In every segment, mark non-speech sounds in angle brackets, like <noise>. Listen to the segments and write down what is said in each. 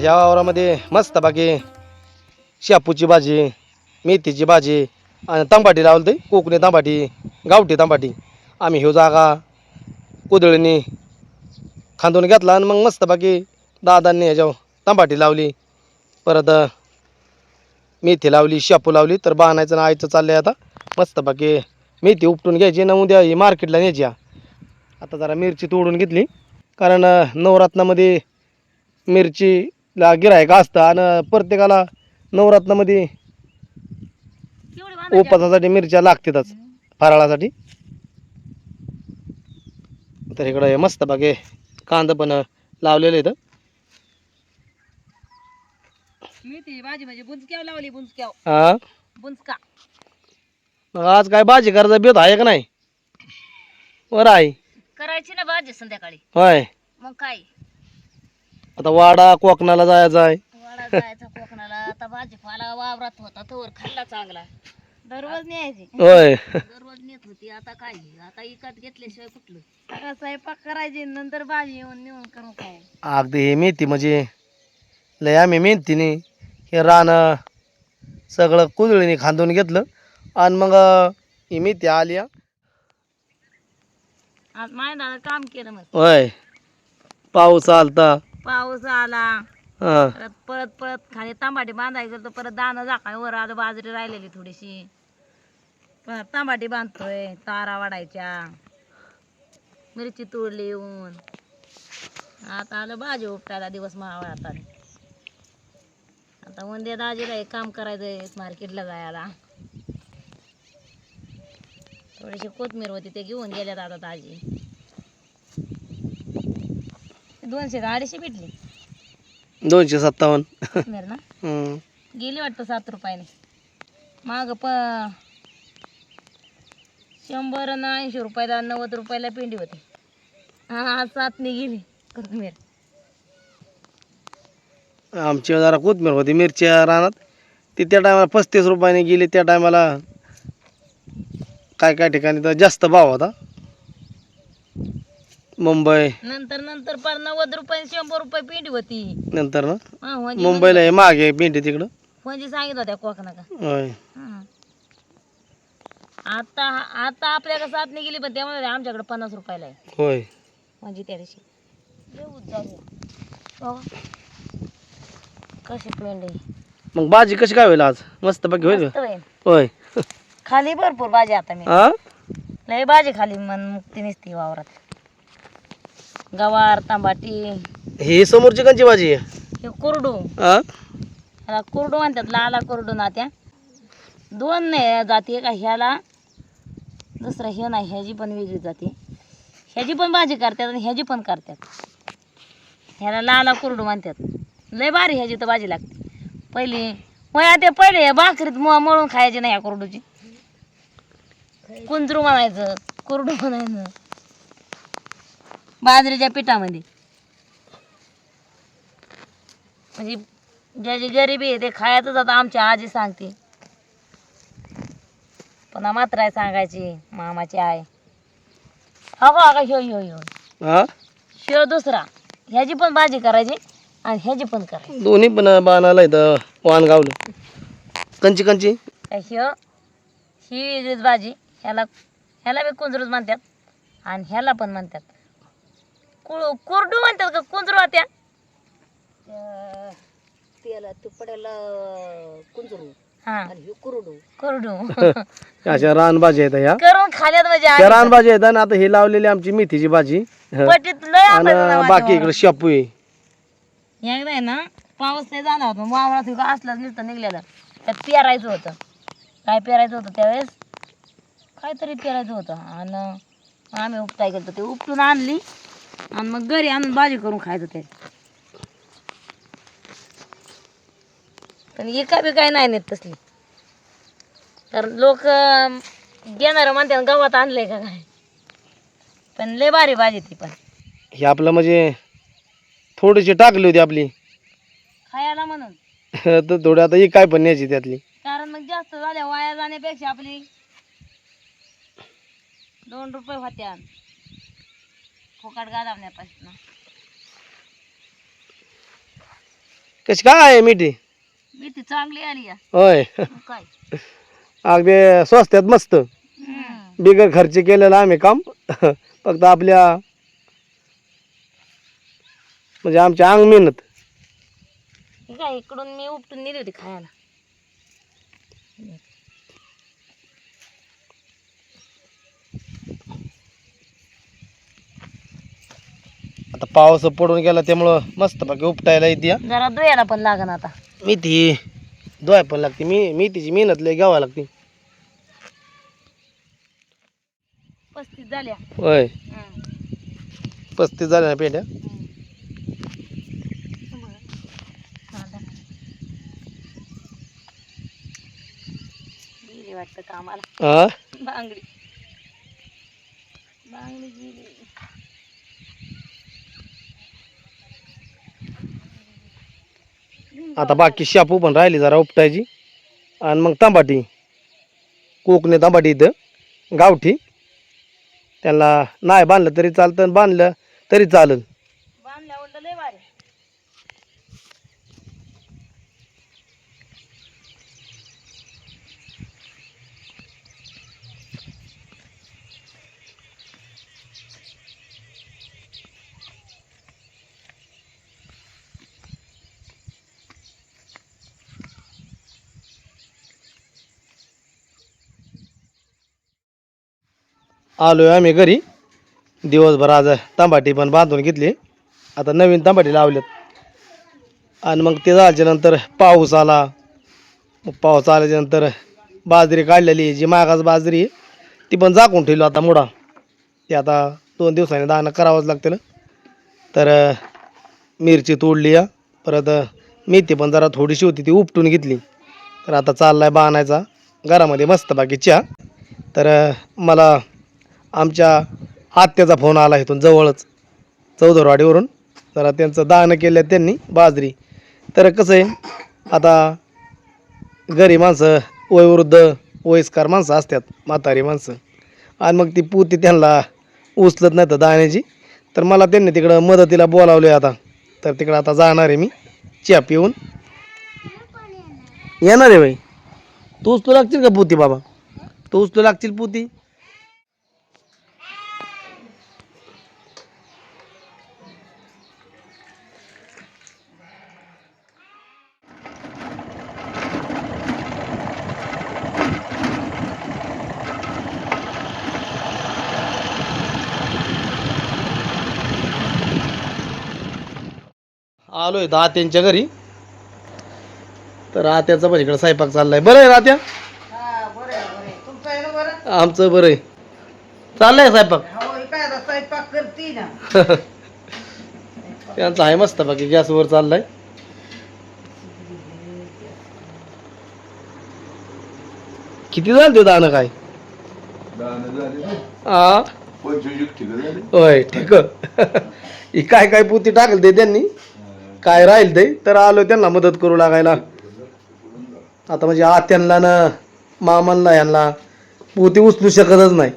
ह्या वावरामध्ये मस्त बाकी शापूची भाजी मेथीची भाजी आणि तांबाटी लावलं ते कोकणी तांबाटी गावठी तांबाटी. आम्ही ह्यो जागा कुदळीने खांदून घेतला आणि मग मस्त बाकी दादांनी ह्याच्यावर तांबाटी लावली. परत मेथी लावली शापू लावली. तर बाणायचं ना आईचं आहे आता. मस्त बाकी मेथी उपटून घ्यायची ना उद्या ही मार्केटला न्यायची. आता जरा मिरची तोडून घेतली. कारण नवरात्नामध्ये मिरची मिरचीला गिरायक असतं आणि प्रत्येकाला नवरात्रामध्ये केवढी बांधायची उपासासाठी मिरच्या लागतातच फराळासाठी. तर इकडं हे मस्त बागे कांदा पण लावलेलं इथं. मेथी भाजी म्हणजे बुंचक्याव लावली बुंचक्याव हा? बुंचका. मग आज काय भाजी करायचा बेत आहे का नाही? बरं आहे. करायची ना भाजी संध्याकाळी. होय. मग काय? आता वाडा कोकणाला जायचा आहे. वाडा जायचा कोकणाला. आता भाजीपाला वावरात होता तोवर खाल्ला चांगला. दररोज न्यायची. होय. दररोज नेत होती आता काय? आता इकत घेतल्याशिवाय कुठलं? सगळं स्वयंपाक करायची नंतर भाजी येऊन नेऊन काय? अगदी हे मेथी म्हणजे लय आम्ही मेथीने हे रान सगळं कुदळीने खांदून घेतलं. आणि मग ही मेथी आली हा. आज काम केलं मग होय. पाऊस आलता. पाऊस आला. हा. परत परत परत खाली तांबाटी बांधायचं तर परत दाणं झाकाय वर आलं बाजरी राहिलेली थोडीशी. परत तांबाटी बांधतोय तारा वाढायच्या. मिरची तोडली येऊन. आता आलं भाजी उपटायला दिवस मावळ आता. आता उद्या दाजीला एक काम करायचंय मार्केटला जायला. थोडीशी कोथमीर होती ते घेऊन गेल्यात आता दाजी. दोनशे का अडीचशे भेटली. दोनशे सत्तावन्न. ना. हम्म. गेली वाटतं सात रुपयाने. माग प शंभर आणि ऐंशी रुपयाला नव्वद रुपयाला पेंडी होती. हा सातनी गेली. कोथमीर. आमची जरा कोथमीर होती मिरच्या रानात. ती त्या टायमाला पस्तीस रुपयाने गेली त्या टायमाला काय काय ठिकाणी तर जास्त भाव होता. मुंबई. नंतर नंतर पार नव्वद रुपये शंभर रुपये पेंडी होती. नंतर ना? हा, म्हणजे मुंबईला हे मागे भेंडी तिकडं. म्हणजे सांगितलं होत्या कोकणा का? होय. हा. आता आता आपल्याला सातनी गेली पण त्यामध्ये आमच्याकडे पन्नास रुपयाला आहे. होय. म्हणजे त्या दिवशी. येऊच जाऊया. हो. कशी पेंडी मग भाजी कशी काय होईल आज? मस्त बाकी होईल मस्त का? होईल. होय. खाली भरपूर भाजी आता मी. हा लय भाजी खाली मन मुक्ती नसती वावरात. गवार तांबाटी. ही समोरची कंची भाजी आहे? हे कुरडू. हा ह्याला कुरडू म्हणतात लाला कुरडू ना त्या. दोन नाही जाती का ह्याला. दुसरं हे नाही ह्याची पण वेगळी जाते. ह्याची पण भाजी करतात आणि ह्याची पण करतात. ह्याला लाला कुरडू म्हणतात. लय भारी ह्याची तर भाजी लागते. पहिली वया ते पहिले भाकरीत म- मळून खायची नाही ह्या कुरडूची. कुंजरू म्हणायचं कुरडू म्हणायचं. बाजरीच्या पिठामध्ये. म्हणजे ज्याची गरिबी आहे ते खायचंच आता आमची आजी सांगते. पुन्हा मात्र आहे सांगायची मामाची आहे हो का का ह्यो ह्यो ह्यो हा? ह्यो दुसरा. ह्याची पण भाजी करायची आणि ह्याची पण करायची. दोन्ही पण बाणाला इथं वाण गावलं कंची? कंची ह्यो ही वेगळीच भाजी. ह्याला ह्याला बी कुंजरूच म्हणतात आणि ह्याला पण म्हणतात. कुरडू म्हणतात का? कुंजरू त्या त्याला तुपड्याला कुंजरू. हा. कुरडू. कुरडू. <laughs> अशा रानभाजी आहेत ह्या. करून खाल्यात म्हणजे त्या. रानभाजी आहेत आणि आता ही लावलेली आमची मेथीची भाजी. हं. पटीत लय आणि बाकी इकडे शापू आहे. एकदा आहे ना पाऊस नाही झाला होता. वावरात इकडं असलाच नुसतं निघलेलं. त्यात पेरायचं होतं. काय पेरायचं होतं त्यावेळेस? काहीतरी पेरायचं होतं. आणि आम्ही उपटाय गेलो ते उपटून आणली. आणि मग घरी आणून भाजी करून खायचं ते. पण एका बी काय नाही नेत तसली. कारण लोक घेणार म्हणतात गावात आणलंय का काय? पण लय भारी भाजी ती पण. ही आपलं म्हणजे थोडीशी टाकली होती आपली. खायला म्हणून. <laughs> तर थोडी आता ही काय पण न्यायची त्यातली. कारण मग जास्त झाल्या वाया जाण्यापेक्षा आपली दोन रुपये होत्या. फुकट कशी काय आहे मिठी? मेथी चांगली आली या. होय. मग काय अगदी स्वस्त्यात मस्त. हम्म. बिगर खर्च केलेलं आम्ही काम. फक्त आपल्या म्हणजे आमच्या अंग मेहनत. हे काय इकडून मी उपटून नेली होती खायला. आता पाऊस पडून गेला त्यामुळं मस्त बाकी उपटायला येते. हा. जरा धुयाला पण लागन आता. मेथी धुवाय पण लागते. मी मेथीची मेहनत लय घ्यावा लागते. पस्तीस झाल्या. होय. पस्तीस झाल्या ना पेट्या गेली वाटतं कामाला. हा बांगडी. बांगडी गेली. आता बाकी शापू पण राहिली जरा उपटायची. आणि मग तांबाटी. कोकणे तांबाटी इथं. गावठी. त्यांना नाही बांधलं तरी चालतं आणि बांधलं तरी चालेल बांधल्या उलट लय भारी आलो आहे आम्ही घरी. दिवसभर आज तांबाटी पण बांधून घेतली. आता नवीन तांबाटी लावल्यात आणि मग ते झाल्याच्यानंतर पाऊस आला. मग पाऊस आल्याच्यानंतर बाजरी काढलेली जी मागास बाजरी आहे ती पण झाकून ठेवली आता मुडा. ते आता दोन दिवसांनी दाणं करावंच लागतं तर मिरची तोडली या. परत मेथी पण जरा थोडीशी होती ती उपटून घेतली. तर आता चाललाय बाणायचा. घरामध्ये मस्त बाकी चहा. तर मला आमच्या आत्याचा फोन आला इथून जवळच चौधरवाडीवरून. जरा त्यांचं दानं केलं त्यांनी बाजरी. तर कसं आहे आता गरीब माणसं वयोवृद्ध वयस्कर माणसं असतात म्हातारी माणसं. आणि मग ती पुती त्यांना उचलत नाही तर दाण्याची. तर मला त्यांनी तिकडं मदतीला बोलावले आता. तर तिकडं आता जाणार आहे मी चहा पिऊन. येणार आहे बाई. तू उचलू लागतील का पुती बाबा? तू उचलू लागतील पुती? आलोय आत्यांच्या घरी. तर आत्याचा पण इकडं स्वयंपाक चाललाय. बरं आहे रात्या आमचं बरं आहे. चाललंय स्वयंपाक? स्वयंपाक करते ना. <laughs> त्यांचं आहे मस्त बाकी गॅसवर चाललाय. किती झालं ते दाणं काय? हा होय ठीक. <laughs> ही काय काय पुती टाकल ते त्यांनी? काय राहील ते? तर आलो त्यांना मदत करू लागायला. आता म्हणजे आत्यांना ना मामांना यांना पोती उचलू शकतच नाही.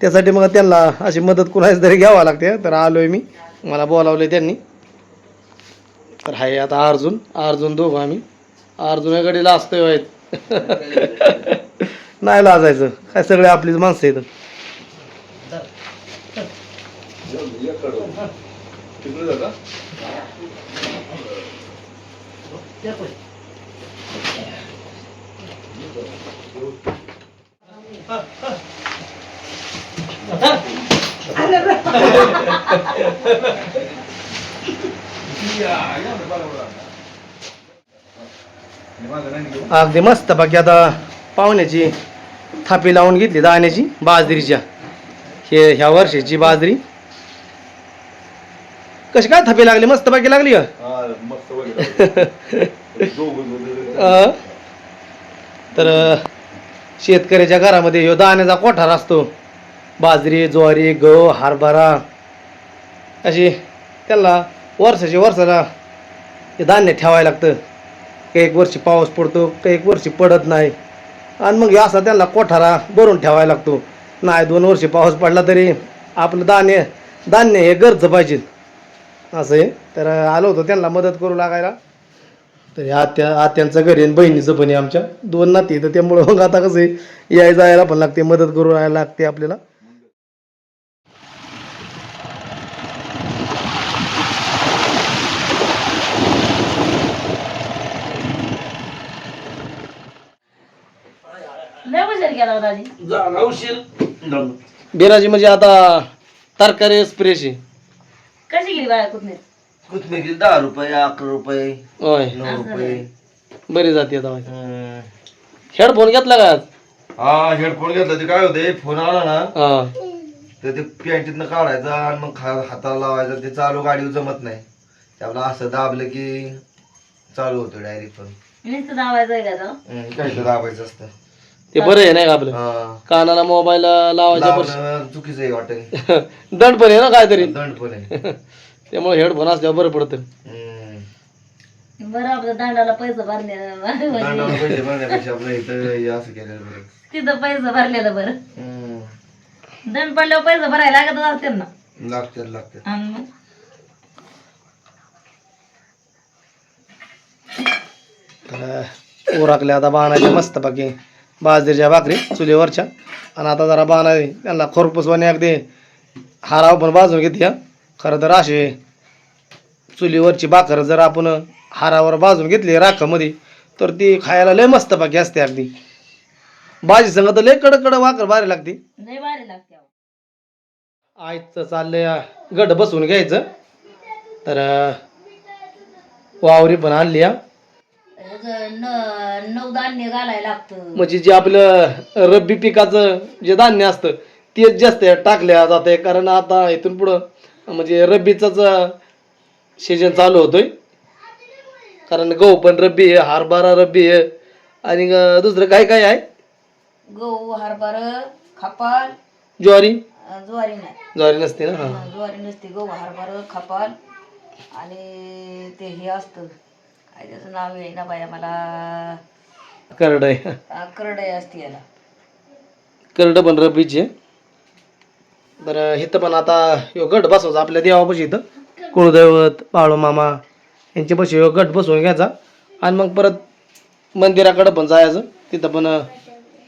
त्यासाठी मग त्यांना अशी मदत कुणाची तरी घ्यावं लागते. तर आलोय मी. मला बोलावले त्यांनी. तर हाय आता अर्जुन. अर्जुन दोघं आम्ही. अर्जुनाकडे लाजतोय वाईट <laughs> नाही लाजायचं. काय सगळे आपलीच माणसं आहेत. अगदी मस्त बाकी आता पाहुण्याची थापी लावून घेतली दाण्याची बाजरीच्या. हे ह्या वर्षाची बाजरी. कशी काय थापी लागली? मस्त बाकी लागली का? अं? <laughs> तर अं, शेतकऱ्याच्या घरामध्ये ह्यो दाण्याचा कोठार असतो. बाजरी ज्वारी गहू हरभरा अशी त्याला वर्षाची वर्षाला हे धान्य ठेवायला लागतं. काही एक वर्षी पाऊस पडतो काही एक वर्षी पडत नाही. आणि मग असा त्यांना कोठारा भरून ठेवायला लागतो. नाही दोन वर्षी पाऊस पडला तरी आपलं धान्य धान्य हे गरज पाहिजे. असं आहे. तर आलो होतो त्यांना मदत करू लागायला. तर हे आत्या आत्यांचं घरी आणि बहिणीचं पण आहे आमच्या. दोन नाती तर त्यामुळं मग आता कसं आहे याय जायला पण लागते मदत करू राहायला लागते आपल्याला. बिराजी म्हणजे आता तरकारी आहे. कशी गेली बाया कुठने? कोथमिरी दहा रुपये अकरा रुपये होय. नऊ रुपये. बरी जाते आता हम्म. हेडफोन घेतला का आज? हा हेडफोन घेतला. ते काय होते फोन आला ना हा. तर ते पॅन्टीतनं काढायचा आणि मग खा- हाताला लावायचा. ते चालू गाडीवर जमत नाही. त्याला असं दाबलं की चालू होतं डायरेक्ट पण. नुसतं दावायचं आहे का तो? हम्म, काय तर दाबायचं असतं. ते बरं आहे नाही का आपलं? हा. कानाला मोबाईल लावायच्या लावणं चुकीचं आहे वाटत <laughs> दंड पण आहे ना काहीतरी. दंड पण आहे. <laughs> त्यामुळे हेडफोन असल्यावर बरं पडतं. हम्म. बरं आपलं दांडाला पैसे भरले दंडाला पैसे भरण्यापेक्षा आपलं इथं हे असं केलेलं बरं. तिथं पैसे भरलेलं बरं. हम्म. दंड पडल्यावर पैसे भरायला लागत असते ना. लागतात लागतात आणि मग? तर उराकले आता बाणाच्या मस्त बाकी बाजरीच्या भाकरी चुलीवरच्या. आणि आता जरा बाणा त्यांना खोरपूसवाने अगदी हाराव पण बाजून घेते खरं तर असे चुलीवरची भाकर जर आपण हारावर बाजून घेतली राखामध्ये तर ती खायला लय मस्त बाकी असते अगदी. भाजी संग तर लय कडक कडक भाकर भारी लागते. आईचं चाललंय गड बसवून घ्यायचं. तर वावरी पण आणली नऊ धान्य घालायला लागतं. म्हणजे जे आपलं रब्बी पिकाचं जे धान्य असतं तेच जास्त टाकल्या जाते. कारण आता इथून पुढं म्हणजे रब्बीचाच सीजन चालू होतोय. कारण गहू पण रब्बी आहे हरभरा रब्बी आहे. आणि दुसरं काय काय आहे? गहू हरभर खपाल. ज्वारी? अं, ज्वारी नाही. ज्वारी नसते ना? हां ज्वारी नसते. गहू हरभर खपाल. आणि ते हे असतं. काय त्याचं नाव आहे ना बाया मला करड आहे अं, करडई असते याला. करड पण आहे. तर इथं पण आता ह्यो गट बसवायचा आपल्या देवापाशी इथं. कुळदैवत बाळू मामा यांच्यापाशी ह्यो गट बसवून घ्यायचा. आणि मग परत मंदिराकडं पण जायचं. तिथं पण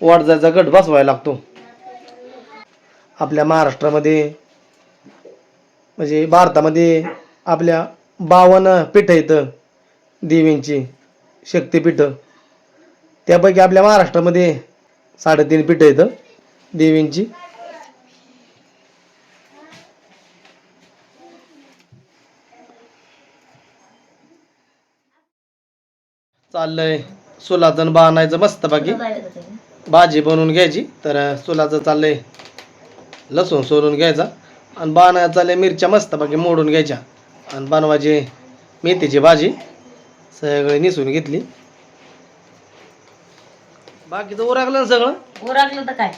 वाट जायचा गट बसवायला लागतो. आपल्या महाराष्ट्रामध्ये म्हणजे भारतामध्ये आपल्या बावन्न पीठ इथं. देवींची शक्तिपीठं. त्यापैकी आपल्या महाराष्ट्रामध्ये साडेतीन पीठं इथं देवींची. चाललंय सोलाचं बाणायचं मस्त बाकी भाजी बनवून घ्यायची तर सोलाचं चाललंय. लसूण सोलून घ्यायचा. आणि बाणायला चाललंय मिरच्या मस्त बाकी मोडून घ्यायच्या. आणि बनवायची मेथीची भाजी. सगळी निसून घेतली. बाकीचं उरकलं ना सगळं? उरकलं तर काय?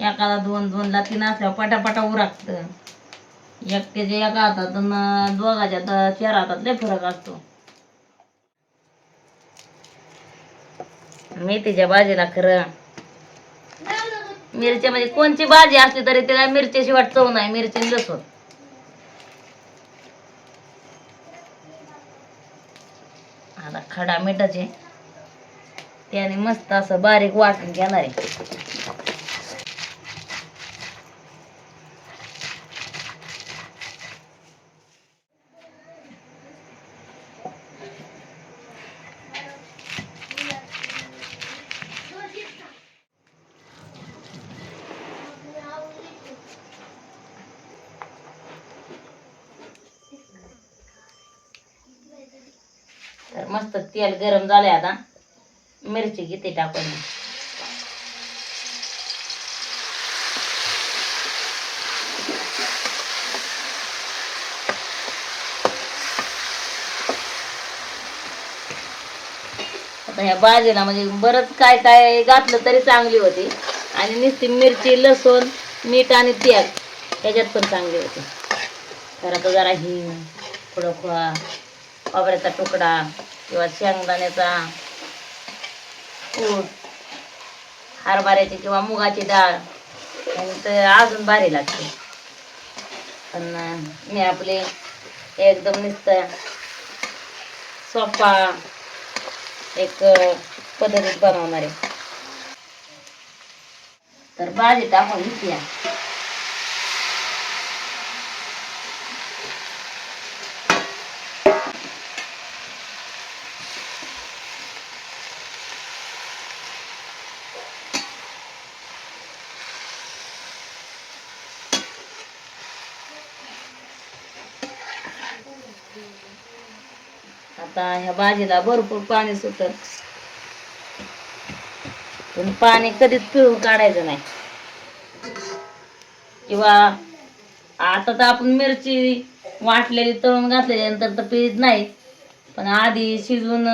एखादा दोन दोन ला तीन असल्यावर पटापटा उरकत एकट्याच्या एका हातात आणि दोघाच्या द- चार हातात लय फरक असतो. मेथीच्या भाजीला खरं मिरच्या म्हणजे कोणची भाजी असली तरी त्याला मिरच्याशिवाय चव नाही मिरची आणि लसूण. आता खडा मिठाचे. त्याने मस्त असं बारीक वाटून घेणार आहे तर मस्त तेल गरम झाले आता. मिरची किती टाकून. आता ह्या भाजीला म्हणजे बरंच काय काय घातलं तरी चांगली होती. आणि नुसती मिरची लसूण मीठ आणि तेल त्याच्यात पण चांगली होती. तर आता जरा हिंग थोडं खोळा खोबऱ्याचा तुकडा किंवा शेंगदाण्याचा कूट हरभऱ्याची किंवा मुगाची डाळ ते अजून भारी लागते. पण मी आपले एकदम नुसतं सोपा एक पद्धतीत बनवणार आहे. तर भाजी टाकून घेतली आता ह्या भाजीला भरपूर पाणी सुटत पण पाणी कधीच पिळून काढायचं नाही. किंवा आता तर आपण मिरची वाटलेली तळून घातल्यानंतर तर पिळत नाही. पण आधी शिजवून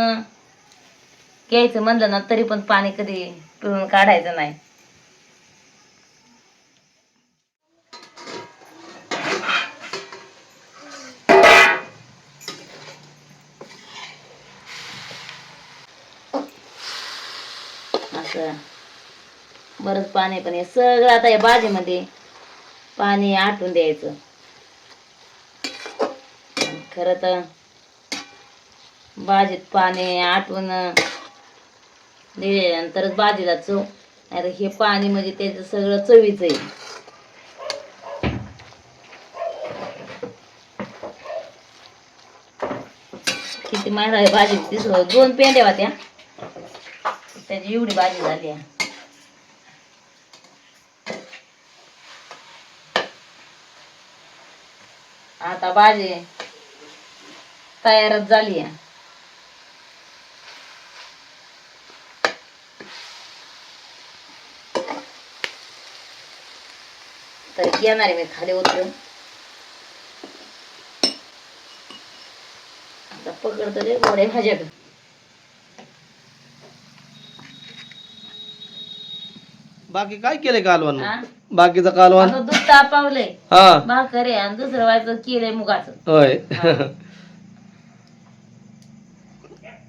घ्यायचं म्हणलं ना तरी पण पाणी कधी पिळून काढायचं नाही. असं. बरंच पाणी पण हे सगळं आता या भाजीमध्ये पाणी आटून द्यायचं. खरं तर भाजीत पाणी आटवून दिल्यानंतरच भाजीला चव. नाही तर हे पाणी म्हणजे त्याचं सगळं चवीचं आहे. किती माहिती भाजी. तीस दोन पेंड्या होत्या. त्याची एवढी भाजी झाली आहे. आता भाजी तयारच झाली आहे. तर येणार आहे मी खाली उतरून. आता पकडतो रे गोडे माझ्याकडे बाकी काय केलंय कालवण? हा? बाकीचं कालवण? आता दूध तापावलंय. हा. भाकर आणि दुसरं व्हायचं केलंय मुगाचं. होय.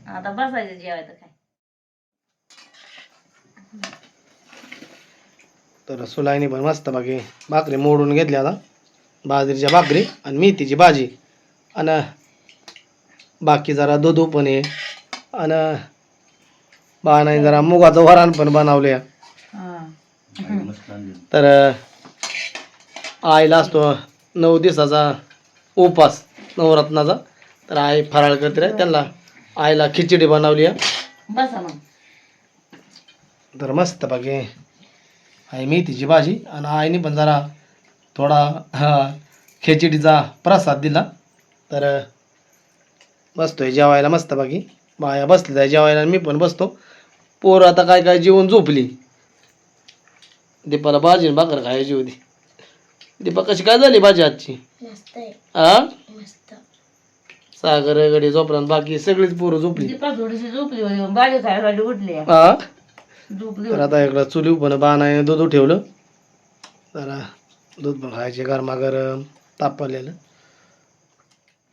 आता बसायचं जेवायचं काय? तर सुलाईने पण मस्त बाकी भाकरी मोडून घेतल्या आता. बाजरीच्या भाकरी आणि मेथीची भाजी. आणि बाकी जरा दूध पण आहे आणि बाणाने जरा मुगाचं वरण पण बनवले तर आईला असतो नऊ दिवसाचा उपास नवरत्नाचा. तर आई फराळ करते रे त्यांना आईला खिचडी बनवली आहे. बसा मग. तर मस्त बाकी आहे मेथीची भाजी आणि आईने पण जरा थोडा हा खिचडीचा प्रसाद दिला. तर बसतोय जेवायला मस्त बाकी बाया बसली आहे जेवायला मी पण बसतो. पोर आता काय काय जेवण झोपली. दीपाला भाजी आणि भाकर खायची होती. दीपा कशी काय झाली भाजी आजची? आ? सागर गडी झोपला बाकी सगळीच पोरं झोपली. दीपा थोडीशी झोपली होती भाजी खायसाठी उठली. आ? झोपली तर आता इकडं चुली पण बाणाने दूध ठेवलं. जरा दूध पण खायचे गरमागरम तापलेलं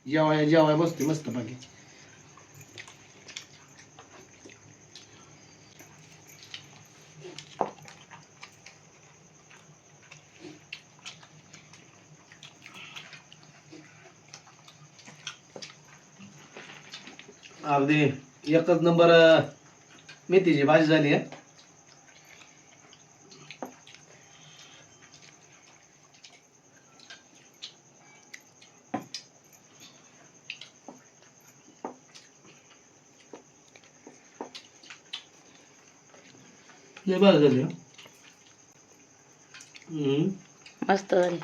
जेवाय जेवाय बसते मस्त बाकी अगदी एकच नंबर मेथीची भाजी झाली आहे लय झाली हम्म. मस्त झाली